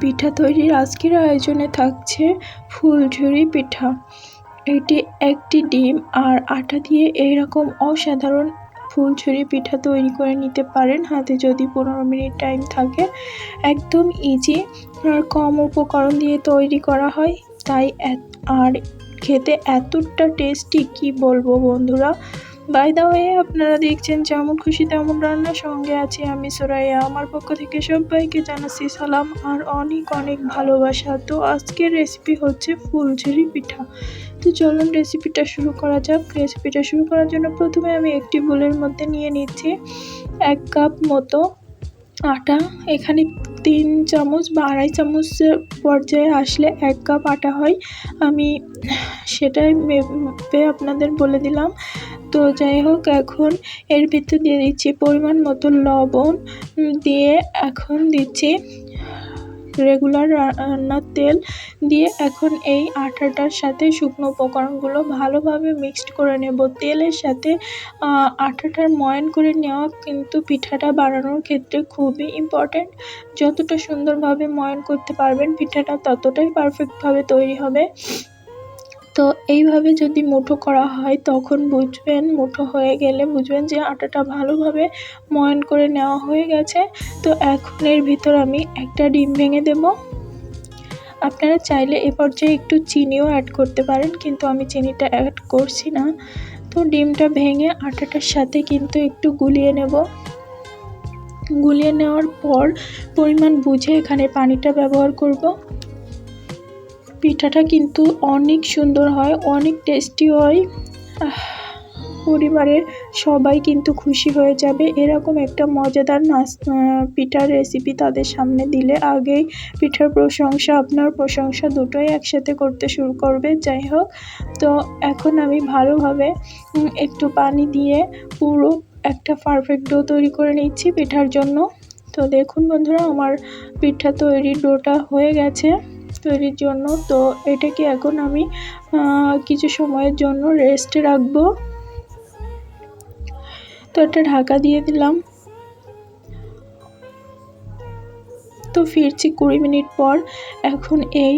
পিঠা তৈরির আজকের আয়োজনে থাকছে ফুলঝুরি পিঠা। এটি একটি ডিম আর আটা দিয়ে এইরকম অসাধারণ ফুলঝুরি পিঠা তৈরি করে নিতে পারেন। হাতে যদি পনেরো মিনিট টাইম থাকে, একদম ইজি আর কম উপকরণ দিয়ে তৈরি করা হয়। তাই আর খেতে এতটা টেস্টি কি বলব বন্ধুরা? বাই দা ওয়ে আপনারা দেখছেন যেমন খুশি তেমন রান্নার সঙ্গে আছি আমি সোরাইয়া। আমার পক্ষ থেকে সবাইকে জানাচ্ছি সালাম আর অনেক অনেক ভালোবাসা। তো আজকের রেসিপি হচ্ছে ফুলঝুরি পিঠা। তো চলুন রেসিপিটা শুরু করা যাক। রেসিপিটা শুরু করার জন্য প্রথমে আমি একটি বোলের মধ্যে নিয়ে নিচ্ছি। এক কাপ মতো আটা, এখানে তিন চামচ বা আড়াই চামচ পর্যায়ে আসলে এক কাপ আটা হয়। আমি সেটাই মেপে আপনাদের বলে দিলাম। তো যাই হোক, এখন এর ভিতরে দিয়ে দিচ্ছি পরিমাণ মতো লবণ। দিয়ে এখন দিচ্ছি রেগুলার রান্নার তেল দিয়ে এখন এই আঠাটার সাথে শুকনো উপকরণগুলো ভালোভাবে মিক্সড করে নেব। তেলের সাথে আঠাটার ময়ান করে নেওয়া কিন্তু পিঠাটা বানানোর ক্ষেত্রে খুবই ইম্পর্ট্যান্ট যতটা সুন্দরভাবে ময়ন করতে পারবেন, পিঠাটা ততটাই পারফেক্টভাবে তৈরি হবে। তো এইভাবে যদি মুঠো করা হয়, তখন বুঝবেন মুঠো হয়ে গেলে বুঝবেন যে আটাটা ভালোভাবে ময়ন করে নেওয়া হয়ে গেছে। তো এখন এর ভিতর আমি একটা ডিম ভেঙে দেব। আপনারা চাইলে এ পর্যায়ে একটু চিনিও অ্যাড করতে পারেন, কিন্তু আমি চিনিটা অ্যাড করছি না। তো ডিমটা ভেঙে আটাটার সাথে কিন্তু একটু গুলিয়ে নেব। গুলিয়ে নেওয়ার পর পরিমাণ বুঝে এখানে পানিটা ব্যবহার করব। পিঠাটা কিন্তু অনেক সুন্দর হয়, অনেক টেস্টি হয়। পরিবারের সবাই কিন্তু খুশি হয়ে যাবে। এরকম একটা মজাদার নাচ পিঠার রেসিপি তাদের সামনে দিলে আগেই পিঠার প্রশংসা, আপনার প্রশংসা দুটোই একসাথে করতে শুরু করবে। যাই হোক, তো এখন আমি ভালোভাবে একটু পানি দিয়ে পুরো একটা পারফেক্ট ডো তৈরি করে নিচ্ছি পিঠার জন্য। তো দেখুন বন্ধুরা, আমার পিঠা তৈরির ডোটা হয়ে গেছে। তৈরির জন্য। তো এটাকে এখন আমি কিছু সময়ের জন্য রেস্টে রাখব। তো এটা ঢাকা দিয়ে দিলাম। তো ফিরছি কুড়ি মিনিট পর। এখন এই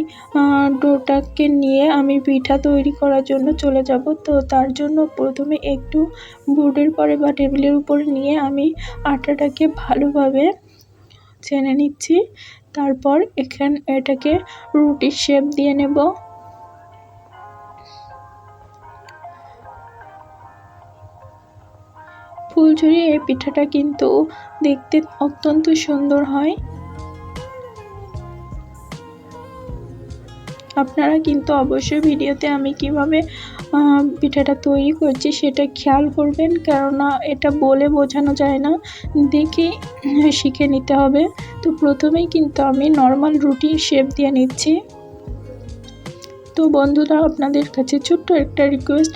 ডোটাকে নিয়ে আমি পিঠা তৈরি করার জন্য চলে যাব। তো তার জন্য প্রথমে একটু বোর্ডের পরে বা টেবিলের উপরে নিয়ে আমি আটাটাকে ভালোভাবে চেনে নিচ্ছি। তারপর এখান এটাকে রুটির শেপ দিয়ে নেব। ফুলঝুরি এই পিঠাটা কিন্তু দেখতে অত্যন্ত সুন্দর হয়। আপনারা কিন্তু অবশ্যই ভিডিওতে আমি কীভাবে পিঠাটা তৈরি করছি, সেটা খেয়াল করবেন, কেননা এটা বলে বোঝানো যায় না। দেখে শিখে নিতে হবে। তো প্রথমেই কিন্তু আমি নর্মাল রুটির শেপ দিয়ে নিচ্ছি। তো বন্ধুরা, আপনাদের কাছে ছোট্ট একটা রিকোয়েস্ট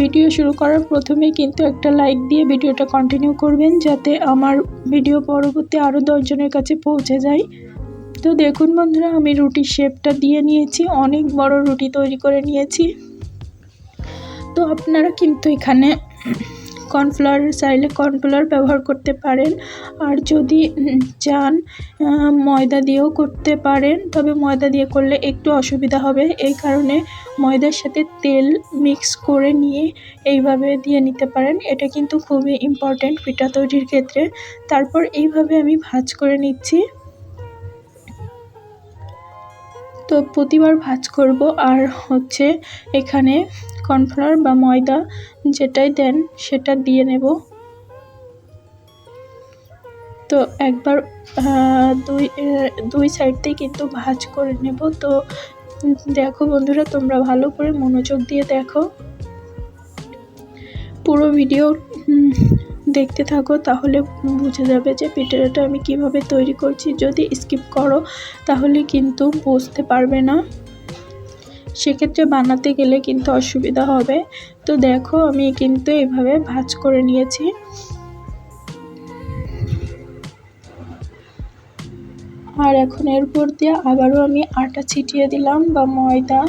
ভিডিও শুরু করার প্রথমেই কিন্তু একটা লাইক দিয়ে ভিডিওটা কন্টিনিউ করবেন, যাতে আমার ভিডিও পরবর্তী আরও দশজনের কাছে পৌঁছে যায়। তো দেখুন বন্ধুরা, আমি রুটির শেপটা দিয়ে নিয়েছি, অনেক বড় রুটি তৈরি করে নিয়েছি। তো আপনারা কিন্তু এখানে কর্নফ্লাওয়ার চাইলে কর্নফ্লাওয়ার ব্যবহার করতে পারেন। আর যদি চান ময়দা দিয়েও করতে পারেন। তবে ময়দা দিয়ে করলে একটু অসুবিধা হবে। এই কারণে ময়দার সাথে তেল মিক্স করে নিয়ে এইভাবে দিয়ে নিতে পারেন। এটা কিন্তু খুবই ইম্পর্ট্যান্ট পিঠা তৈরির ক্ষেত্রে। তারপর এইভাবে আমি ভাজ করে নিচ্ছি। তো প্রতিবার ভাজ করব। আর হচ্ছে এখানে কর্নফ্লাওয়ার বা ময়দা যেটাই দেন, সেটা দিয়ে নেব। তো একবার দুই দুই সাইডতেই কিন্তু ভাজ করে নেব। তো দেখো বন্ধুরা, তোমরা ভালো করে মনোযোগ দিয়ে দেখো। পুরো ভিডিও দেখতে থাকো, তাহলে বুঝে যাবে যে পিঠাটা আমি কীভাবে তৈরি করছি। যদি স্কিপ করো, তাহলে কিন্তু বুঝতে পারবে না। সেক্ষেত্রে বানাতে গেলে কিন্তু অসুবিধা হবে। তো দেখো, আমি কিন্তু এভাবে ভাজ করে নিয়েছি। আর এখন এর উপর দিয়ে আবারও আমি আটা ছিটিয়ে দিলাম বা ময়দা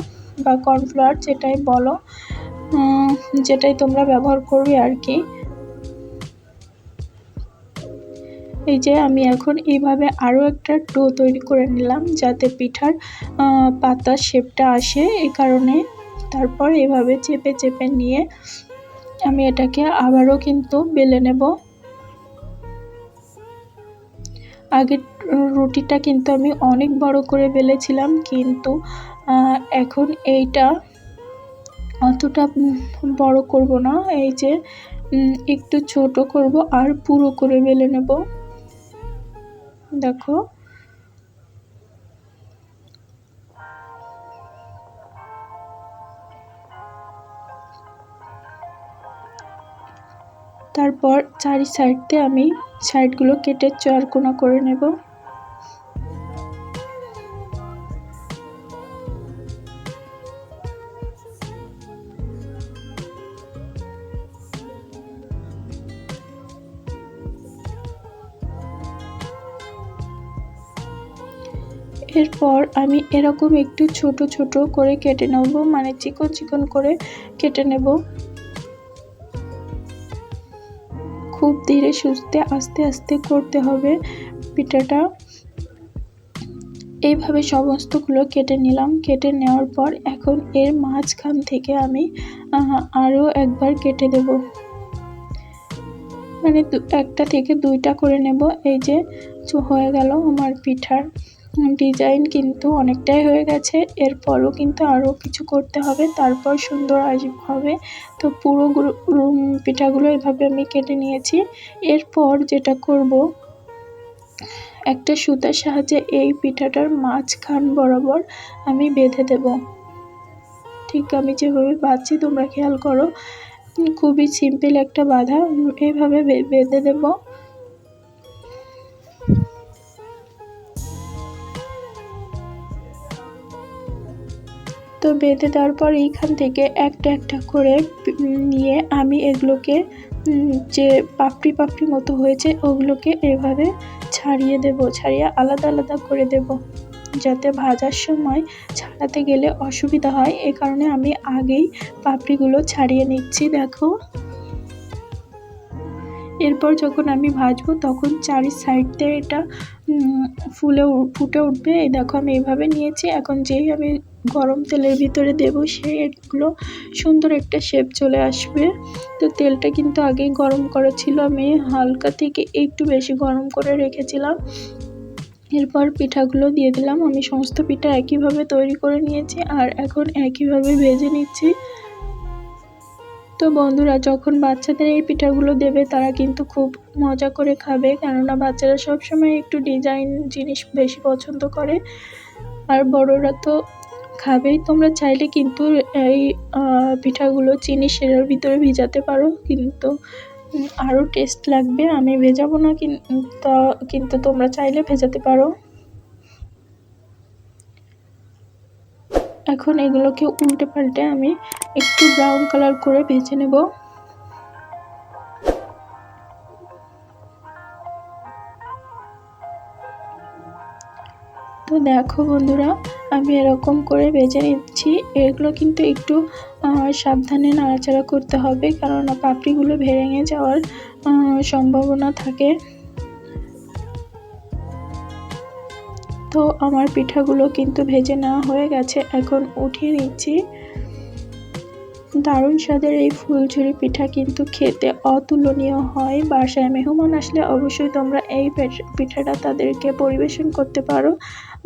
বা কর্নফ্লাওয়ার যেটাই বলো যেটাই তোমরা ব্যবহার করবে আর কি। এই যে আমি এখন এইভাবে আরও একটা ডো তৈরি করে নিলাম যাতে পিঠার পাতার শেপটা আসে এই কারণে। তারপর এভাবে চেপে চেপে নিয়ে আমি এটাকে আবারও কিন্তু বেলে নেব। আগের রুটিটা কিন্তু আমি অনেক বড় করে বেলেছিলাম, কিন্তু এখন এইটা অতটা বড় করব না। এই যে একটু ছোট করব আর পুরো করে বেলে নেব। দেখো। তারপর চারি সাইডতে আমি সাইডগুলো কেটে চারকোনা করে নেব। এরপর আমি এরকম একটু ছোট ছোট করে কেটে নেব মানে চিকন চিকন করে কেটে নেব। খুব ধীরে সুস্থে আস্তে আস্তে করতে হবে পিঠাটা। এইভাবে সমস্তগুলো কেটে নিলাম। কেটে নেওয়ার পর এখন এর মাঝখান থেকে আমি আরও একবার কেটে দেব। মানে একটা থেকে দুইটা করে নেব। এই যে, হয়ে গেল আমার পিঠার। ডিজাইন কিন্তু অনেকটাই হয়ে গেছে। এরপরও কিন্তু আরও কিছু করতে হবে, তারপর সুন্দর আসবে হবে। তো পুরো পিঠাগুলো এভাবে আমি কেটে নিয়েছি। এরপর যেটা করব, একটা সুতার সাহায্যে এই পিঠাটার মাঝখান বরাবর আমি বেঁধে দেব। ঠিক আমি যেভাবে বাঁধছি, তোমরা খেয়াল করো। খুবই সিম্পল একটা বাঁধা। এইভাবে বেঁধে দেব। তো বেঁধে দেওয়ার পর এইখান থেকে একটা একটা করে নিয়ে আমি এগুলোকে যে পাপড়ি পাপড়ি মতো হয়েছে ওগুলোকে এভাবে ছাড়িয়ে দেব, ছাড়িয়ে আলাদা আলাদা করে দেব। যাতে ভাজার সময় ছাড়াতে গেলে অসুবিধা হয়। এ কারণে আমি আগেই পাপড়িগুলো ছাড়িয়ে নিচ্ছি, দেখো। এরপর যখন আমি ভাজবো তখন চারি সাইড দিয়ে এটা ফুলে ফুটে উঠবে। এই দেখো আমি এইভাবে নিয়েছি। এখন যেই আমি গরম তেলের ভিতরে দেবো সেই এগুলো। সুন্দর একটা শেপ চলে আসবে। তো তেলটা কিন্তু আগেই গরম করা ছিল। আমি হালকা থেকে একটু বেশি গরম করে রেখেছিলাম। এরপর পিঠাগুলো দিয়ে দিলাম। আমি সমস্ত পিঠা একইভাবে তৈরি করে নিয়েছি আর এখন একইভাবে ভেজে নিচ্ছি। তো বন্ধুরা, যখন বাচ্চাদের এই পিঠাগুলো দেবে, তারা কিন্তু খুব মজা করে খাবে। কেননা বাচ্চারা সবসময় একটু ডিজাইন জিনিস বেশি পছন্দ করে। আর বড়রা তো খাবেই তোমরা চাইলে কিন্তু এই পিঠাগুলো চিনি সেরার ভিতরে ভেজাতে পারো। কিন্তু আরও টেস্ট লাগবে। আমি ভেজাবো না কিন্তু তোমরা চাইলে ভেজাতে পারো। এখন এগুলোকে উল্টে পাল্টে আমি একটু ব্রাউন কালার করে ভেজে নেব। দেখো বন্ধুরা, আমি এরকম করে বেজে নিচ্ছি। এগুলো কিন্তু একটু সাবধানে নাড়াচাড়া করতে হবে কারণ পাপড়িগুলো ভেঙে যাওয়ার সম্ভাবনা থাকে। তো আমার পিঠাগুলো কিন্তু ভেজে নেওয়া হয়ে গেছে, এখন উঠিয়ে নিচ্ছি। দারুণ স্বাদের এই ফুলঝুরি পিঠা কিন্তু খেতে অতুলনীয় হয়। বাসায় মেহমান আসলে অবশ্যই তোমরা এই পিঠাটা তাদেরকে পরিবেশন করতে পারো।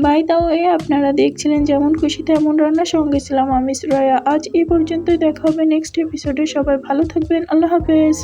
বাই তাও এ আপনারা দেখছিলেন যেমন খুশি তেমন রান্না সঙ্গে ছিলাম আমি সুরায়া আজ এই পর্যন্তই দেখা হবে নেক্সট এপিসোডে সবাই ভালো থাকবেন। আল্লাহ হাফেজ।